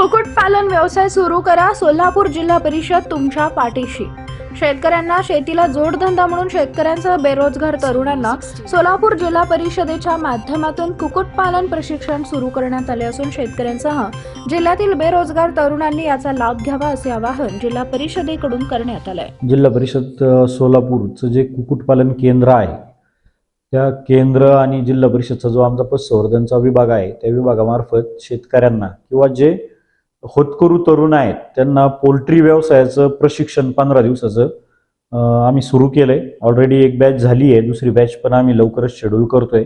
कुक्कुटपालन व्यवसाय सुरू करा सोलापूर जिल्हा परिषद तुमच्या पाठीशी. शेतकऱ्यांना शेतीला जोडधंदा म्हणून शेतकऱ्यांसह बेरोजगार तरुणांना सोलापूर जिल्हा परिषदेच्या माध्यमातून कुक्कुटपालन प्रशिक्षण सुरू करण्यात आले असून शेतकऱ्यांसह जिल्ह्यातील बेरोजगार तरुणांनी याचा लाभ घ्यावा असे आवाहन जिल्हा परिषदेकडून करण्यात आले जिल्हा परिषद सोलापूरचं जे कुक्कुटपालन केंद्र आहे त्या केंद्र आणि जिल्हा परिषदचा जो आमचा पशुसंवर्धनचा विभाग आहे त्या विभागामार्फत शेतकऱ्यांना किंवा जे होतकरू तरुण आहेत. त्यांना पोल्ट्री व्यवसायाचं प्रशिक्षण पंधरा दिवसाचं आम्ही सुरू केलंय. ऑलरेडी एक बॅच झाली आहे दुसरी बॅच पण आम्ही लवकरच शेड्यूल करतोय.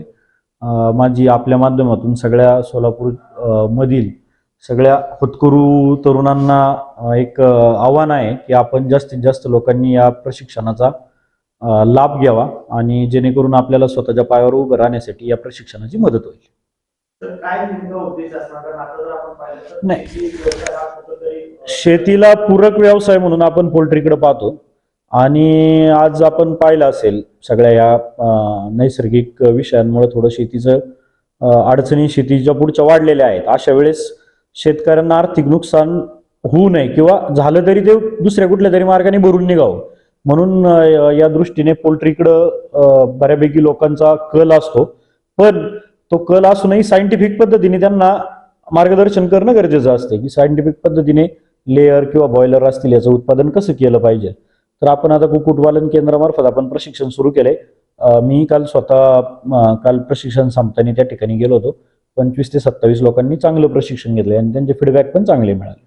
माझी आपल्या माध्यमातून सगळ्या सोलापूर मधील सगळ्या होतकरू तरुणांना एक आव्हान आहे की आपण जास्तीत जास्त लोकांनी या प्रशिक्षणाचा लाभ घ्यावा आणि जेणेकरून आपल्याला स्वतःच्या पायावर उभं राहण्यासाठी या प्रशिक्षणाची मदत होईल. नाही. शेतीला पूरक व्यवसाय म्हणून आपण पोल्ट्रीकडे पाहतो. आणि आज आपण पाहिलं असेल सगळ्या या नैसर्गिक विषयांमुळे थोडं शेतीचं अडचणी शेतीच्या पुढच्या वाढलेल्या आहेत. अशा वेळेस शेतकऱ्यांना आर्थिक नुकसान होऊ नये किंवा झालं तरी ते दुसऱ्या कुठल्या तरी मार्गाने भरून निघावं. म्हणून या दृष्टीने पोल्ट्रीकडं बऱ्यापैकी लोकांचा कल असतो. पण तो कल असूनही सायंटिफिक पद्धतीने त्यांना मार्गदर्शन करणं गरजेचं असते की सायंटिफिक पद्धतीने लेअर किंवा बॉयलर असतील याचं उत्पादन कसं केलं पाहिजे? तर आपण आता कुक्कुटपालन केंद्रामार्फत आपण प्रशिक्षण सुरू केलंय. मी काल स्वतः काल प्रशिक्षण संपताना त्या ठिकाणी गेलो होतो. पंचवीस ते सत्तावीस लोकांनी चांगलं प्रशिक्षण घेतलं आणि त्यांचे फीडबॅक पण चांगले मिळाले.